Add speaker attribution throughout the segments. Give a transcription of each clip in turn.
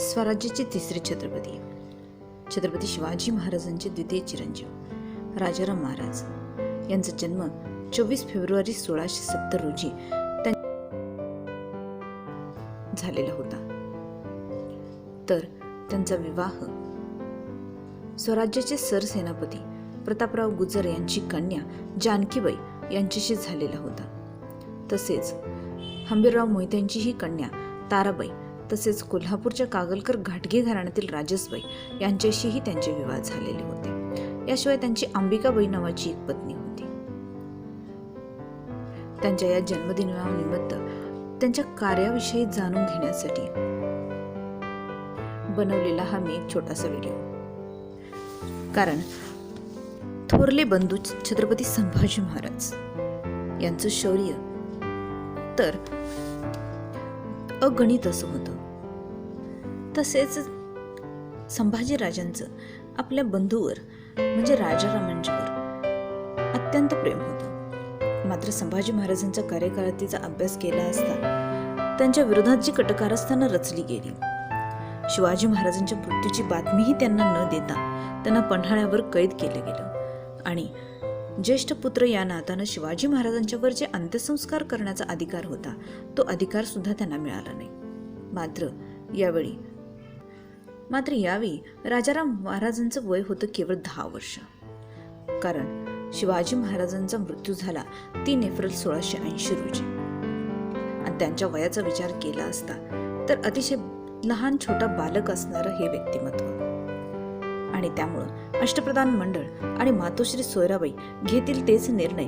Speaker 1: स्वराज्याचे तिसरे छत्रपती. छत्रपती शिवाजी महाराजांचे द्वितीय चिरंजीव. राजाराम महाराज. यांचा जन्म चोवीस फेब्रुवारी सोळाशे सत्तर रोजी झालेला होता. तर त्यांचा विवाह स्वराज्याचे सरसेनापती प्रतापराव गुजर यांची कन्या जानकीबाई यांच्याशी झालेला होता. तसेच हंबीरराव मोहित्यांचीही कन्या ताराबाई तसेच कोल्हापूरच्या कागलकर घाटगे घराण्यातील राजसबाई यांच्याशीही त्यांचे विवाह झालेले होते. याशिवाय त्यांची अंबिकाबाई नावाची एक पत्नी होती. त्यांच्या या जन्मदिनानिमित्त त्यांच्या कार्याविषयी जाणून घेण्यासाठी बनवलेला हा मी एक छोटासा व्हिडिओ. कारण थोरले बंधू छत्रपती संभाजी महाराज यांचं शौर्य तर अगणित असं होतं. तसेच संभाजी राजांचं आपल्या बंधूवर म्हणजे राजारामांच्यावर अत्यंत प्रेम होतं. मात्र संभाजी महाराजांच्या कार्यकाळातीचा अभ्यास केला असता त्यांच्या विरोधात जी कटकारस्थानं रचली गेली शिवाजी महाराजांच्या मृत्यूची बातमीही त्यांना न देता त्यांना पन्हाळ्यावर कैद केलं गेलं. आणि ज्येष्ठ पुत्र या नातानं शिवाजी महाराजांच्यावर जे अंत्यसंस्कार करण्याचा अधिकार होता तो अधिकार सुद्धा त्यांना मिळाला नाही. मात्र यावेळी मात्र यावेळी राजाराम महाराजांचं वय होतं केवळ दहा वर्ष. कारण शिवाजी महाराजांचा मृत्यू झाला तीन एप्रिल सोळाशे ऐंशी रोजी. आणि त्यांच्या वयाचा विचार केला असता तर अतिशय लहान छोटा बालक असणारं हे व्यक्तिमत्व. आणि त्यामुळं अष्टप्रधान मंडळ आणि मातोश्री सोयराबाई घेतील तेच निर्णय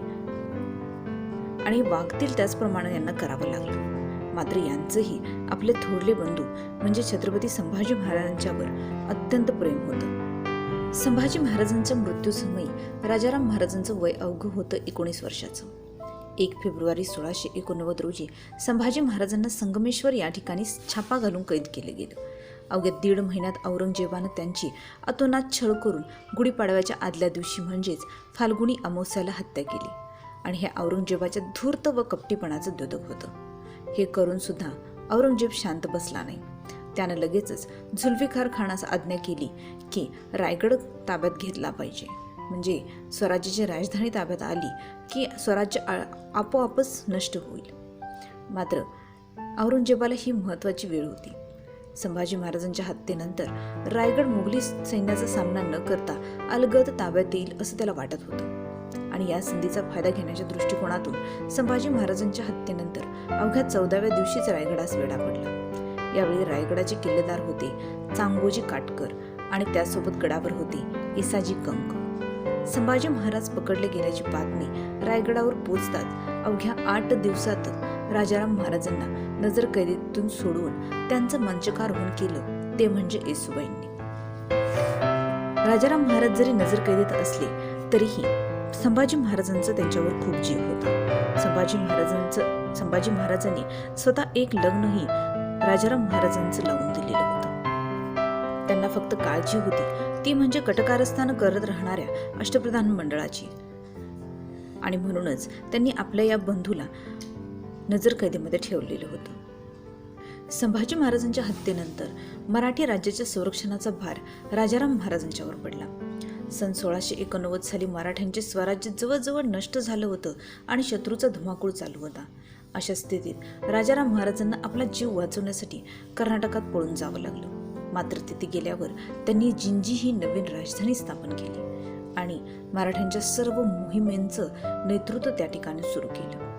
Speaker 1: आणि वागतील त्याचप्रमाणे यांना करावं लागलं. मात्र यांचंही आपले थोरले बंधू म्हणजे छत्रपती संभाजी महाराजांच्यावर अत्यंत प्रेम होतं. संभाजी महाराजांच्या मृत्यूसमयी राजाराम महाराजांचं वय अवघं होतं एकोणीस वर्षाचं. एक फेब्रुवारी सोळाशे एकोणनव्वद रोजी संभाजी महाराजांना संगमेश्वर या ठिकाणी छापा घालून कैद केलं गेलं. अवघ्या दीड महिन्यात औरंगजेबानं त्यांची अतोनात छळ करून गुढीपाडव्याच्या आदल्या दिवशी म्हणजेच फाल्गुनी अमावस्याला हत्या केली. आणि हे औरंगजेबाच्या धूर्त व कपटीपणाचं द्योतक होतं. हे करून सुद्धा औरंगजेब शांत बसला नाही. त्यानं लगेचच झुल्फिकार खानास आज्ञा केली की रायगड ताब्यात घेतला पाहिजे. म्हणजे स्वराज्याची राजधानी ताब्यात आली की स्वराज्य आ- आपोआपच नष्ट होईल. मात्र औरंगजेबाला ही महत्त्वाची वेळ होती. संभाजी महाराजांच्या हत्येनंतर रायगड मुघली सैन्याचा सामना न करता अलगद ताब्यात येईल असं त्याला वाटत होतं. आणि या संधीचा फायदा घेण्याच्या दृष्टिकोनातून संभाजी महाराजांच्या हत्येनंतर अवघ्या चौदाव्या दिवशीच रायगडास वेढा पडला. यावेळी रायगडाचे किल्लेदार होते चांगोजी काटकर आणि त्यासोबत गडावर होते इसाजी कंक संभाजी महाराज पकडले गेल्याची बातमी रायगडावर पोचतात अवघ्या आठ दिवसात राजाराम महाराजांना नजर कैदेतून सोडवून त्यांचं मंचकारोहण केलं ते म्हणजे येसुबाईंनी. राजाराम महाराज जरी नजर कैदेत असले तरीही संभाजी महाराजांचा त्यांच्यावर खूप जीव होता. संभाजी महाराजांचं संभाजी महाराजांनी स्वतः एक लग्नही राजाराम महाराजांचं लावून दिलेलं होतं. त्यांना फक्त काळजी होती ती म्हणजे कटकारस्थान करत राहणाऱ्या अष्टप्रधान मंडळाची. आणि म्हणूनच त्यांनी आपल्या या बंधूला नजरकैदेमध्ये ठेवलेलं होतं. संभाजी महाराजांच्या हत्येनंतर मराठी राज्याच्या संरक्षणाचा भार राजाराम महाराजांच्यावर पडला. सन सोळाशे एकोणनव्वद साली मराठ्यांचे स्वराज्य जवळजवळ नष्ट झालं होतं आणि शत्रूचा धुमाकूळ चालू होता. अशा स्थितीत राजाराम महाराजांना आपला जीव वाचवण्यासाठी कर्नाटकात पळून जावं लागलं. मात्र तिथे गेल्यावर त्यांनी जिंजी ही नवीन राजधानी स्थापन केली आणि मराठ्यांच्या सर्व मोहिमेंचं नेतृत्व त्या ठिकाणी सुरू केलं.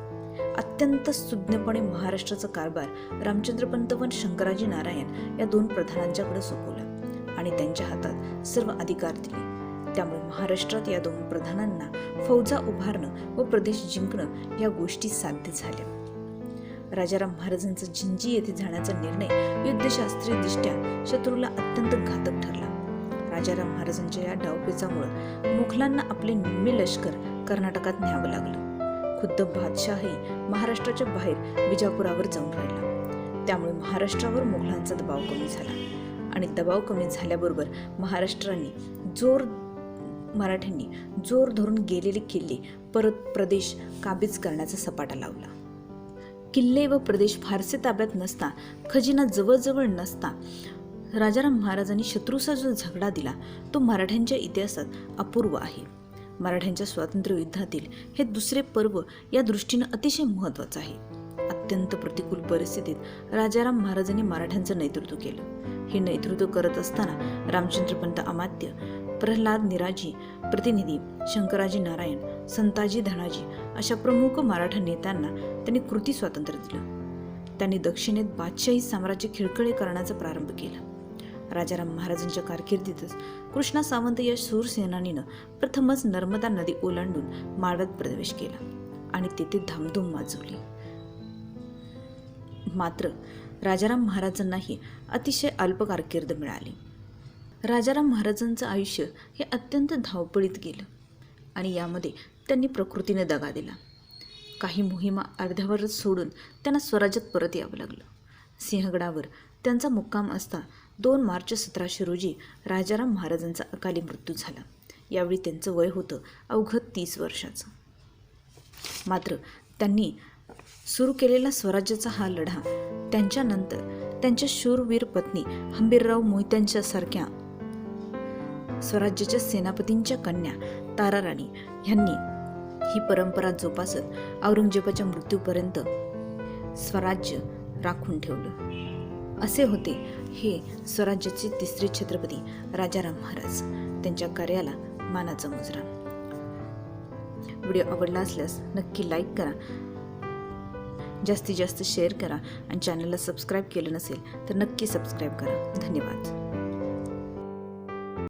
Speaker 1: अत्यंत सुज्ञपणे महाराष्ट्राचा कारभार रामचंद्रपंत व शंकराजी नारायण या दोन प्रधानांच्याकडे सोपवला आणि त्यांच्या हातात सर्व अधिकार दिले. त्यामुळे महाराष्ट्रात या दोन प्रधानांना फौजा उभारणं व प्रदेश जिंकणं या गोष्टी साध्य झाल्या. राजाराम महाराजांचा जिंजी येथे जाण्याचा निर्णय युद्धशास्त्रीयदृष्ट्या शत्रूला अत्यंत घातक ठरला. राजाराम महाराजांच्या या डावपेचामुळे मुघलांना आपले निम्मे लष्कर कर्नाटकात न्यावं लागलं. खुद्द बादशाही महाराष्ट्राच्या बाहेर विजापुरावर जाऊन राहिला. त्यामुळे महाराष्ट्रावर मुघलांचा दबाव कमी झाला आणि दबाव कमी झाल्याबरोबर महाराष्ट्राने जोर मराठ्यांनी जोर धरून गेलेले किल्ले परत प्रदेश काबीज करण्याचा सपाटा लावला. किल्ले व प्रदेश फारसे ताब्यात नसता खजिना जवळजवळ नसता राजाराम महाराजांनी शत्रूचा जो झगडा दिला तो मराठ्यांच्या इतिहासात अपूर्व आहे. मराठ्यांच्या स्वातंत्र्य युद्धातील हे दुसरे पर्व या दृष्टीनं अतिशय महत्त्वाचं आहे. अत्यंत प्रतिकूल परिस्थितीत राजाराम महाराजांनी मराठ्यांचं नेतृत्व केलं. हे नेतृत्व करत असताना रामचंद्रपंत अमात्य प्रल्हाद निराजी प्रतिनिधी शंकराजी नारायण संताजी धनाजी अशा प्रमुख मराठा नेत्यांना त्यांनी कृती स्वातंत्र्य दिलं. त्यांनी दक्षिणेत बादशाही साम्राज्य खिळखळे करण्याचा प्रारंभ केला. राजाराम महाराजांच्या कारकिर्दीतच कृष्णा सावंत या शूरसेनानीनं प्रथमच नर्मदा नदी ओलांडून माळव्यात प्रवेश केला आणि तेथे धामधूम माजवली. मात्र राजाराम महाराजांनाही अतिशय अल्प कारकीर्द मिळाली. राजाराम महाराजांचं आयुष्य हे अत्यंत धावपळीत गेलं आणि यामध्ये त्यांनी प्रकृतीने दगा दिला. काही मोहिमा अर्ध्यावरच सोडून त्यांना स्वराज्यात परत यावं लागलं. सिंहगडावर त्यांचा मुक्काम असता दोन मार्च सतराशे रोजी राजाराम महाराजांचा अकाली मृत्यू झाला. यावेळी त्यांचं वय होतं अवघं तीस वर्षाचं. मात्र त्यांनी सुरू केलेला स्वराज्याचा हा लढा त्यांच्यानंतर त्यांच्या शूरवीर पत्नी हंबीरराव मोहित्यांच्यासारख्या स्वराज्याच्या सेनापतींच्या कन्या ताराराणी ह्यांनी ही परंपरा जोपासत औरंगजेबाच्या मृत्यूपर्यंत स्वराज्य राखून ठेवलं. असे होते हे स्वराज्याचे तिसरे छत्रपती राजाराम महाराज. त्यांच्या कार्याला मानाचा मुजरा. व्हिडिओ आवडला असल्यास नक्की लाईक करा. जास्तीत जास्त शेअर करा आणि चॅनलला सबस्क्राईब केलं नसेल तर नक्की सबस्क्राईब करा. धन्यवाद.